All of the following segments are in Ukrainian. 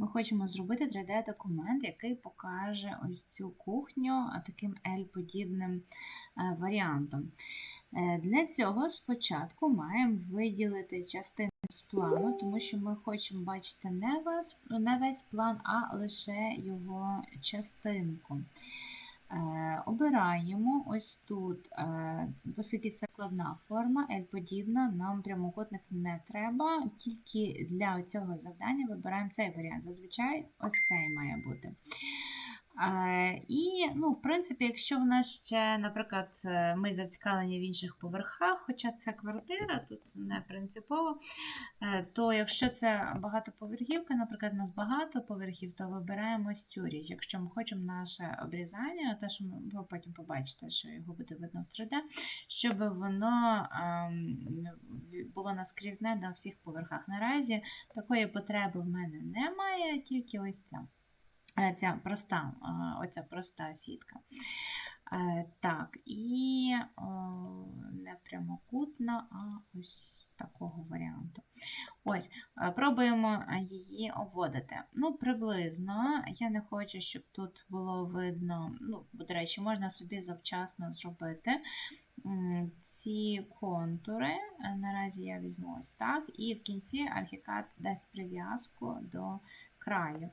ми хочемо зробити 3D-документ, який покаже ось цю кухню таким L-подібним е, варіантом. Е, Для цього спочатку маємо виділити частину з плану, тому що ми хочемо бачити не весь, не весь план, а лише його частинку. Е, Обираємо ось тут, е, оскільки це складна форма, L-подібна, нам прямокутник не треба, тільки для цього завдання вибираємо цей варіант. Зазвичай ось цей має бути. І, ну, в принципі, якщо в нас ще, наприклад, е, ми зацікавлені в інших поверхах, хоча це квартира, тут не принципово, е, то якщо це багатоповерхівка, наприклад, у нас багато поверхів, то вибираємо ось цю річ. Якщо ми хочемо наше обрізання, те, що ви потім побачите, що його буде видно в 3D, щоб воно ем, було наскрізне на всіх поверхах. Наразі такої потреби в мене немає, тільки ось ця. Ця проста, оця проста сітка. Е, Так, і не прямокутна, а ось такого варіанту. Ось, е, пробуємо її обводити. Ну, приблизно, я не хочу, щоб тут було видно, ну, до речі, можна собі завчасно зробити ці контури. Е, Наразі я візьму ось так, і в кінці архікад дасть прив'язку до краю.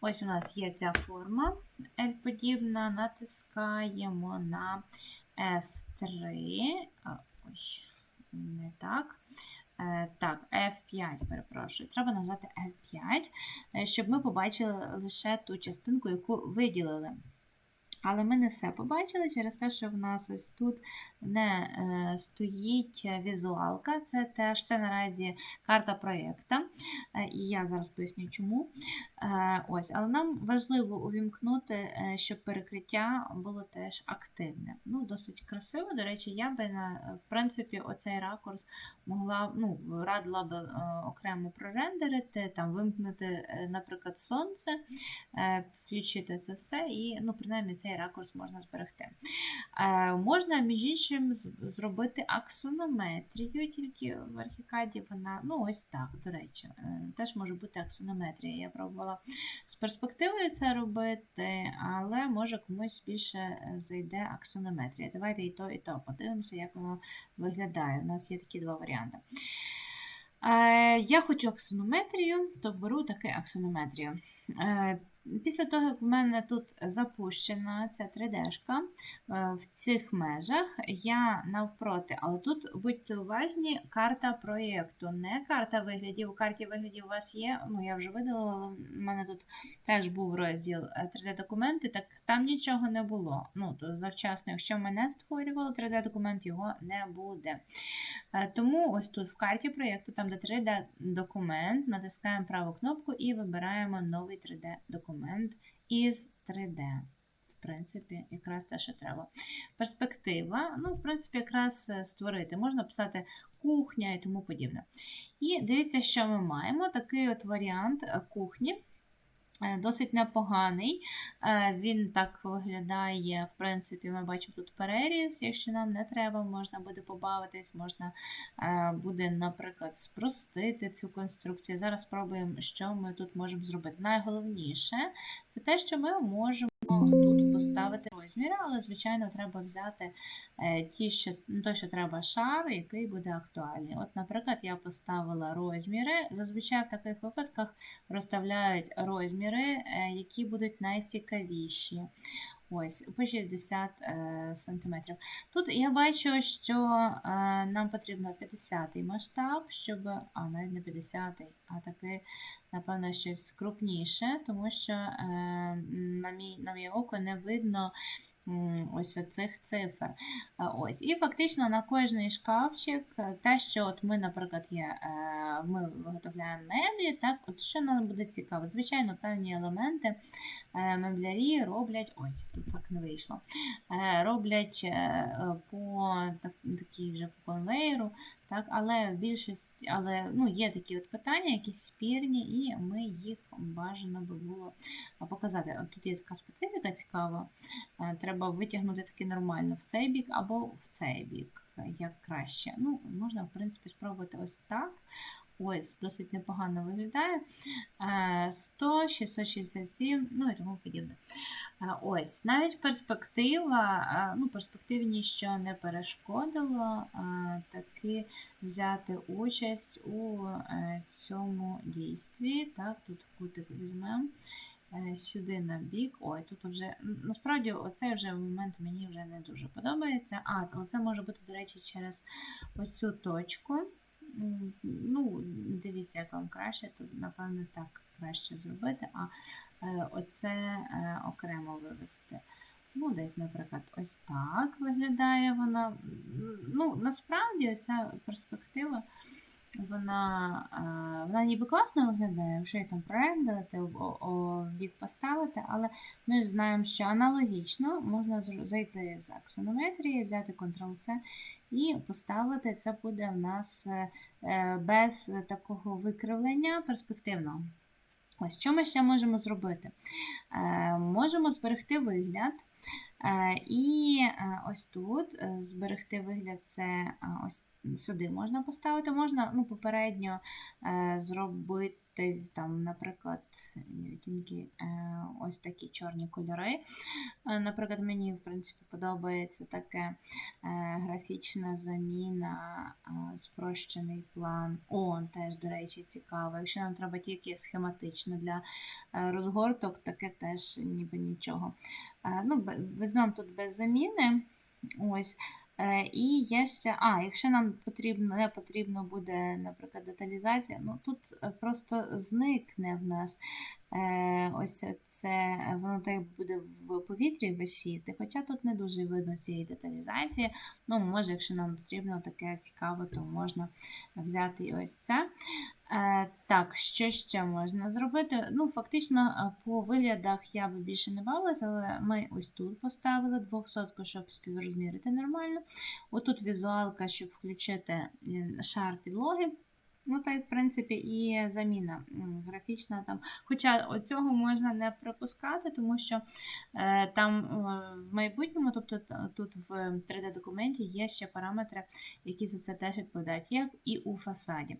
Ось у нас є ця форма L-подібна, натискаємо на F3. А, Ой, не так. Е, Так, F5, перепрошую. Треба нажати F5, е, щоб ми побачили лише ту частинку, яку виділили. Але ми не все побачили через те, що в нас ось тут не е, стоїть візуалка. Це теж це наразі карта проєкту. Е, і я зараз поясню чому. Е, ось, Але нам важливо увімкнути, е, щоб перекриття було теж активне. Ну, Досить красиво. До речі, я би на в принципі оцей ракурс могла, ну, радила би е, окремо прорендерити, там вимкнути, е, наприклад, сонце, е, включити це все, і ну, принаймні цей ракурс можна зберегти. Е, можна, між іншим, зробити аксонометрію, тільки в архікаді вона, ну ось так, до речі, е, теж може бути аксонометрія. Я пробувала з перспективою це робити, але може комусь більше е, зайде аксонометрія. Давайте і то, і то подивимося, як воно виглядає. У нас є такі два варіанти. Е, Я хочу аксонометрію, то беру таки аксонометрію. Е, Після того, як в мене тут запущена ця 3D-шка е, в цих межах, я навпроти, але тут будьте уважні, карта проєкту, не карта виглядів. У карті виглядів у вас є, ну я вже видалила, в мене тут теж був розділ 3D-документи, так там нічого не було. Ну, то завчасно, якщо мене створювало 3D-документ, його не буде. Е, Тому ось тут в карті проєкту, там де 3D-документ, натискаємо праву кнопку і вибираємо новий 3D-документ із 3D. В принципі, якраз те, що треба. Перспектива, ну, в принципі, якраз е, створити. Можна писати кухня і тому подібне. І дивіться, що ми маємо. Такий от варіант е, кухні. Е, Досить непоганий. Е, Він так виглядає, в принципі, ми бачимо тут переріз. Якщо нам не треба, можна буде побавитись, можна е, буде, наприклад, спростити цю конструкцію. Зараз спробуємо, що ми тут можемо зробити. Найголовніше це те, що ми можемо тут поставити розміри, але, звичайно, треба взяти е, ті, що, ну, то, що треба шар, який буде актуальний. От, наприклад, я поставила розміри. Зазвичай в таких випадках розставляють розміри, е, які будуть найцікавіші. Ось, по 60 е, см. Тут я бачу, що е, нам потрібно 50-й масштаб, щоб. А, навіть не 50-й, а таки, напевно, щось крупніше, тому що е, на, мій, на моє око не видно ось цих цифр. Ось. І фактично на кожний шкафчик, е, те, що от ми, наприклад, є, е, ми виготовляємо меблі, так, от що нам буде цікаво? Звичайно, певні елементи е, меблярі роблять. Ой, тут так не вийшло. Роблять по так, такій вже по конвейеру, так, але в більшості, але ну, є такі от питання, якісь спірні, і ми їх бажано би було показати. От тут є така специфіка цікава. Е, Треба витягнути таки нормально в цей бік або в цей бік, як краще. Ну, можна, в принципі, спробувати ось так. Ось, досить непогано виглядає. Е, 100, 667, ну і тому подібне. Е, Ось, навіть перспектива, е, ну, перспективні, що не перешкодило е, таки взяти участь у е, цьому дійстві. Так, тут кутик візьмемо. е, Сюди на бік. Ой, тут вже насправді оцей вже момент мені вже не дуже подобається. А, але це може бути, до речі, через оцю точку. Ну, дивіться, як вам краще, то, напевно, так краще зробити, а е, оце е, окремо вивести. Ну, десь, наприклад, ось так виглядає вона. Ну, насправді ця перспектива, вона, вона ніби класно виглядає, її там о бік поставити, але ми ж знаємо, що аналогічно можна зайти з аксонометрії, взяти Ctrl-C і поставити. Це буде в нас е, е, без такого викривлення перспективного. Ось що ми ще можемо зробити? Е, Можемо зберегти вигляд. Е, І е, ось тут е, зберегти вигляд це ось сюди можна поставити. Можна ну, попередньо зробити там, наприклад, відтінки, е, ось такі чорні кольори. Е, Наприклад, мені в принципі подобається таке е, графічна заміна, спрощений план. О, теж, до речі, цікаво. Якщо нам треба тільки схематично для розгорток, таке теж ніби нічого. Ну, візьмемо тут без заміни. Ось. Е, І є ще, а, якщо нам потрібно, не потрібно буде, наприклад, деталізація, ну тут е, просто зникне в нас е, ось це, воно так буде в повітрі висіти, хоча тут не дуже видно цієї деталізації. Ну, може, якщо нам потрібно таке цікаве, то можна взяти ось це. Е, так, що ще можна зробити? Ну, фактично, е, по виглядах я би більше не бавилася, але ми ось тут поставили 200, щоб співрозмірити нормально. Отут візуалка, щоб включити шар підлоги. Ну, та й, в принципі, і заміна графічна там. Хоча цього можна не пропускати, тому що е, там е, в майбутньому, тобто тут в 3D-документі є ще параметри, які за це теж відповідають, як і у фасаді.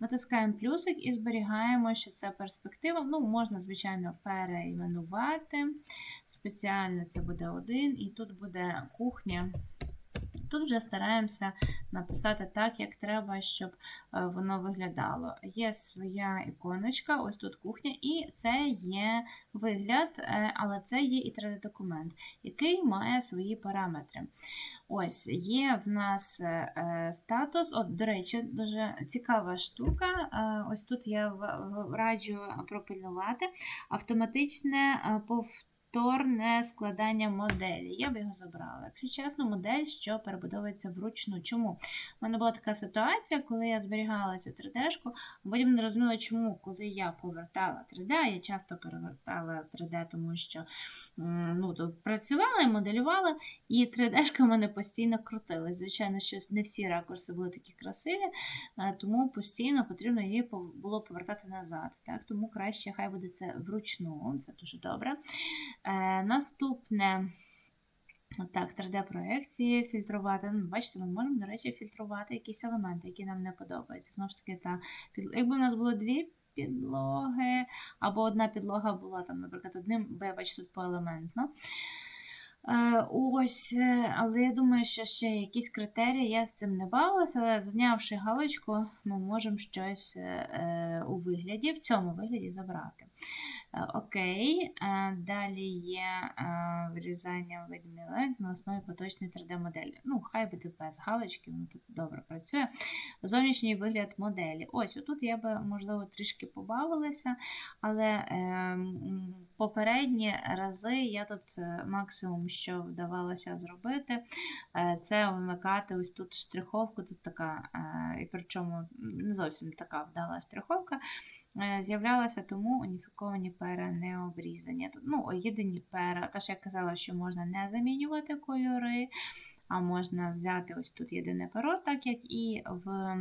Натискаємо плюсик і зберігаємо, що це перспектива. Ну, можна, звичайно, переіменувати. Спеціально це буде один, і тут буде кухня. Тут вже стараємося написати так, як треба, щоб е, воно виглядало. Є своя іконочка, ось тут кухня, і це є вигляд, е, але це є і 3D-документ, який має свої параметри. Ось є в нас е, статус. От, до речі, дуже цікава штука. Ось тут я раджу пропильнувати автоматичне е, повторне складання моделі. Я б його забрала. Якщо чесно, модель, що перебудовується вручну. Чому? У мене була така ситуація, коли я зберігала цю 3D-шку, а потім не розуміла, чому, коли я повертала 3D, я часто перевертала 3D, тому що ну, то працювала і моделювала, і 3D-шка в мене постійно крутилась. Звичайно, що не всі ракурси були такі красиві, е, тому постійно потрібно її було повертати назад. Так? Тому краще хай буде це вручну, це дуже добре. Е, наступне. Так, 3D-проекції фільтрувати. Ну, бачите, ми можемо, до речі, фільтрувати якісь елементи, які нам не подобаються. Знову ж таки, та підл- якби у нас було дві підлоги, або одна підлога була там, наприклад, одним, бо я бачу тут поелементно. Е, Ось, е, але я думаю, що ще якісь критерії я з цим не бавилася, але знявши галочку, ми можемо щось е, е, у вигляді, в цьому вигляді забрати. Окей, Е, далі є е, вирізання елемент на основі поточної 3D-моделі. Ну, хай буде без галочки, воно тут добре працює. Зовнішній вигляд моделі. Ось, отут я би, можливо, трішки побавилася, але е, попередні рази я тут максимум, що вдавалося зробити, це вмикати ось тут штриховку, тут така, і причому не зовсім така вдала штриховка. Е, З'являлася тому уніфіковані пера не обрізані. Ну, єдині пера, теж я казала, що можна не замінювати кольори, а можна взяти ось тут єдине перо, так як і в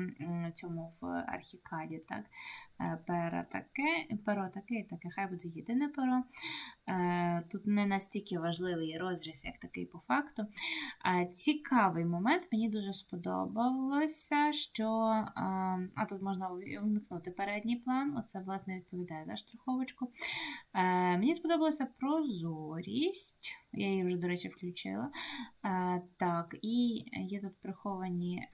цьому в архікаді. Так? Е, перо таке, перо таке і таке, хай буде єдине перо. Е, Тут не настільки важливий розріз, як такий по факту. Е, Цікавий момент, мені дуже сподобалося, що а тут можна вмикнути передній план, оце, власне, відповідає за штриховочку. Мені сподобалася прозорість, я її вже, до речі, включила. Так, і є тут приховані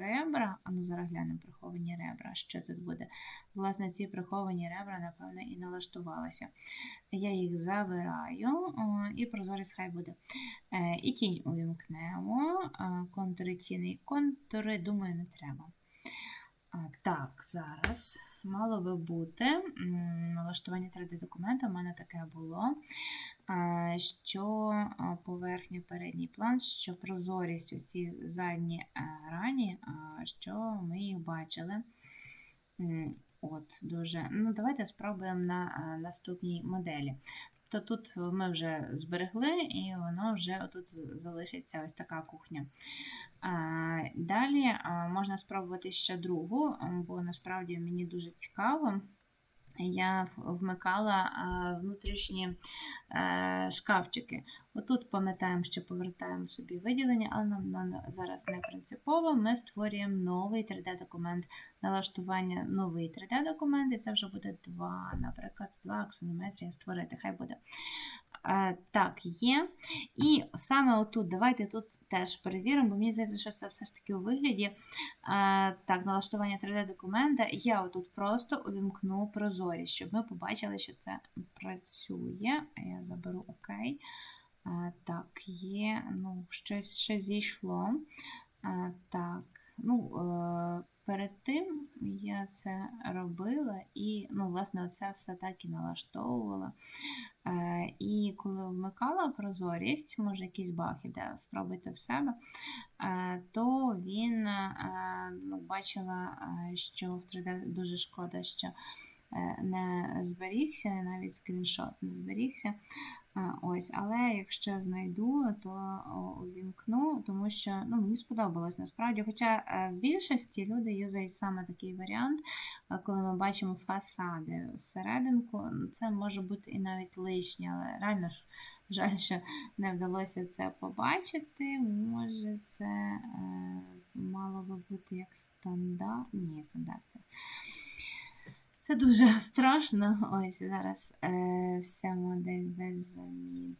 ребра. А ну зараз глянемо приховані ребра. Що тут буде? Власне, ці приховані ребра, напевно, і налаштувалися. Я їх забираю, і прозорість хай буде. Е, І тінь увімкнемо. Контури тіни. Контури, думаю, не треба. Так, зараз мало би бути налаштування 3D-документа. У мене таке було, е, що а, поверхня передній план, що прозорість оці задні е, рані, що ми їх бачили. От, дуже. Ну, давайте спробуємо на наступній моделі. То тут ми вже зберегли, і воно вже тут залишиться ось така кухня. Далі можна спробувати ще другу, бо насправді мені дуже цікаво. Я вмикала внутрішні е, шкафчики. Отут пам'ятаємо, що повертаємо собі виділення, але нам, зараз не принципово. Ми створюємо новий 3D-документ, налаштування новий 3D-документ, і це вже буде два, наприклад, два аксонометрія створити. Хай буде. Так, є. І саме отут, давайте тут теж перевіримо, бо мені здається, що це все ж таки у вигляді. Так, налаштування 3D-документа. Я отут просто увімкну прозорість, щоб ми побачили, що це працює. Я заберу ОК. Е, Так, є. Ну, щось ще зійшло. Е, Так, ну. е, Перед тим я це робила і, ну, власне, оце все так і налаштовувала. І коли вмикала прозорість, може якийсь баг іде, спробуйте в себе, то він ну, бачила, що в 3D дуже шкода, що не зберігся, навіть скріншот не зберігся. Е, Ось, але якщо знайду, то увімкну, тому що ну, мені сподобалось насправді. Хоча е, в більшості люди юзають саме такий варіант, е, коли ми бачимо фасади всерединку, ну, це може бути і навіть лишнє, але реально ж жаль, що не вдалося це побачити. Може, це мало би бути як стандарт. Ні, стандарт це. Це дуже страшно. Ось зараз е, вся модель без замін.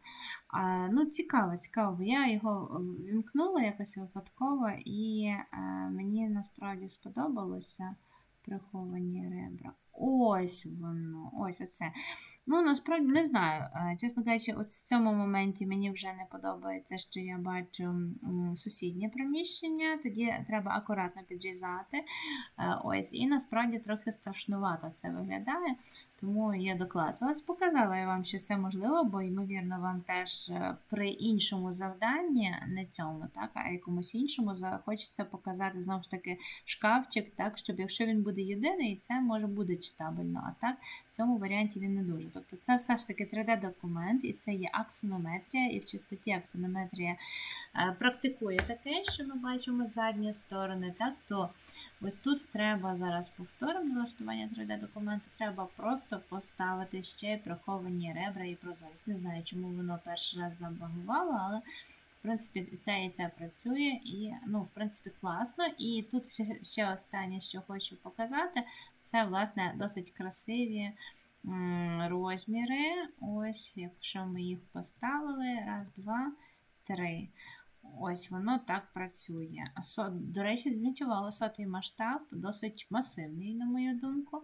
А, ну, цікаво, цікаво, я його вімкнула якось випадково, і е, мені насправді сподобалося приховані ребра. Ось воно, ось оце. Ну, насправді не знаю. Е, Чесно кажучи, от в цьому моменті мені вже не подобається, що я бачу сусіднє приміщення, тоді треба акуратно підрізати. Е, Ось, і насправді трохи страшнувато це виглядає, тому я доклацалась, показала я вам, що це можливо, бо, ймовірно, вам теж е, при іншому завданні, не цьому, так, а якомусь іншому, захочеться показати знову ж таки шкафчик, так, щоб якщо він буде єдиний, це може буде читабельно, а так в цьому варіанті він не дуже. Тобто це все ж таки 3D-документ, і це є аксонометрія, і в чистоті аксонометрія е, практикує таке, що ми бачимо задні сторони, так, то ось тут треба зараз повторимо налаштування 3D-документу, треба просто поставити ще приховані ребра і прозорість. Не знаю, чому воно перший раз забагувало, але в принципі, це і це працює, і, ну, в принципі, класно. І тут ще, ще останнє, що хочу показати, це, власне, досить красиві розміри. Ось, якщо ми їх поставили, раз, два, три. Ось воно так працює. До речі, зверніть сотий масштаб досить масивний, на мою думку.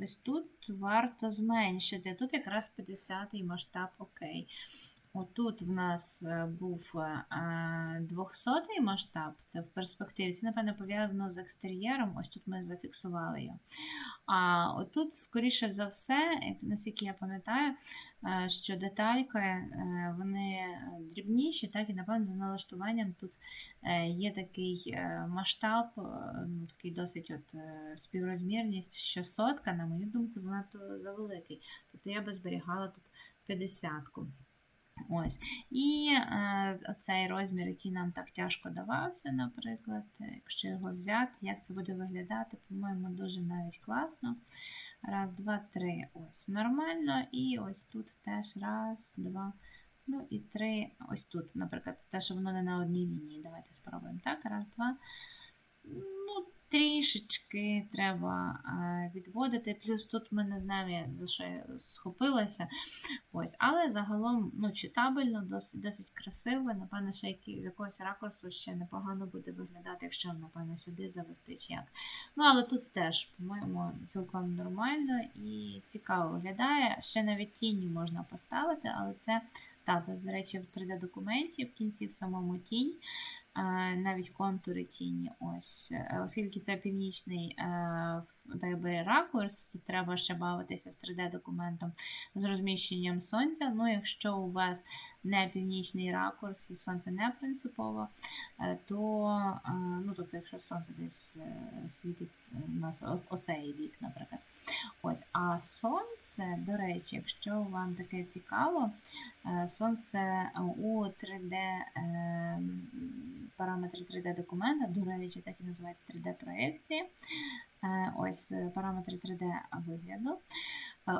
Ось тут варто зменшити. Тут якраз 50-й масштаб окей. Отут в нас е, був 200-й масштаб, це в перспективі. Це, напевно, пов'язано з екстер'єром. Ось тут ми зафіксували його. А отут, скоріше за все, наскільки я пам'ятаю, е, що детальки е, вони дрібніші, так і напевно за налаштуванням тут е, є такий е, масштаб, е, ну, такий досить от е, співрозмірність, що сотка, на мою думку, занадто завеликий. Тобто я би зберігала тут 50-ку. Ось. І е, цей розмір, який нам так тяжко давався, наприклад, якщо його взяти, як це буде виглядати, по-моєму, дуже навіть класно. Раз, два, три. Ось нормально. І ось тут теж раз, два. Ну і три. Ось тут, наприклад, те, що воно не на одній лінії. Давайте спробуємо. Так, раз, два. Ну, трішечки треба е, відводити. Плюс тут ми не знаємо, за що я схопилася. Ось, але загалом ну, читабельно, досить, досить красиво. Напевно, ще з якогось ракурсу ще непогано буде виглядати, якщо, напевно, сюди завести чи як. Ну, але тут теж, по-моєму, цілком нормально і цікаво виглядає. Ще навіть тіні можна поставити, але це, так, тут, до речі, в 3D-документі в кінці в самому тінь. Е, Навіть контури тіні, ось, Е, оскільки це північний е, би, ракурс, тут треба ще бавитися з 3D-документом з розміщенням сонця. Ну, якщо у вас не північний ракурс і сонце не принципово, то, ну, тобто, якщо сонце десь світить у нас оцей вік, наприклад. Ось, а сонце, до речі, якщо вам таке цікаво, е, сонце у 3D е, параметри 3D документа, до речі, так і називається 3D-проекції. Е, Ось е, параметри 3D вигляду. Е,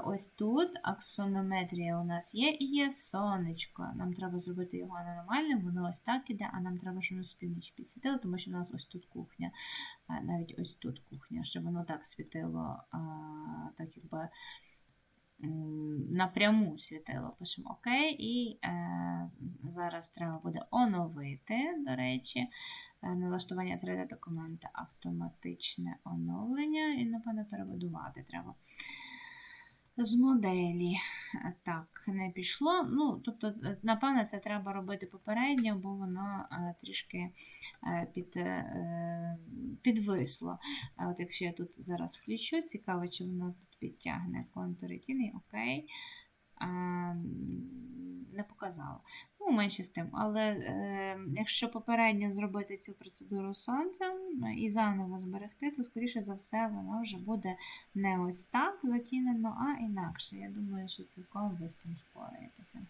Ось тут аксонометрія у нас є і є сонечко. Нам треба зробити його аномальним, воно ось так іде, а нам треба, щоб воно з півночі підсвітило, тому що в нас ось тут кухня, навіть ось тут кухня, щоб воно так світило, так якби напряму світило. Пишемо ОК. І е, зараз треба буде оновити, до речі, е, налаштування 3D-документа, автоматичне оновлення, і, напевно, перебудувати треба. З моделі так не пішло. Ну, тобто, е, напевно, це треба робити попередньо, бо воно е, трішки е, під, підвисло. А от якщо я тут зараз включу, цікаво, чи воно тут підтягне контури тіни, окей. А, не показало. Ну, менше з тим. Але е, якщо попередньо зробити цю процедуру сонцем е, і заново зберегти, то, скоріше за все, воно вже буде не ось так затінено, а інакше. Я думаю, що цілком ви з тим впораєтеся.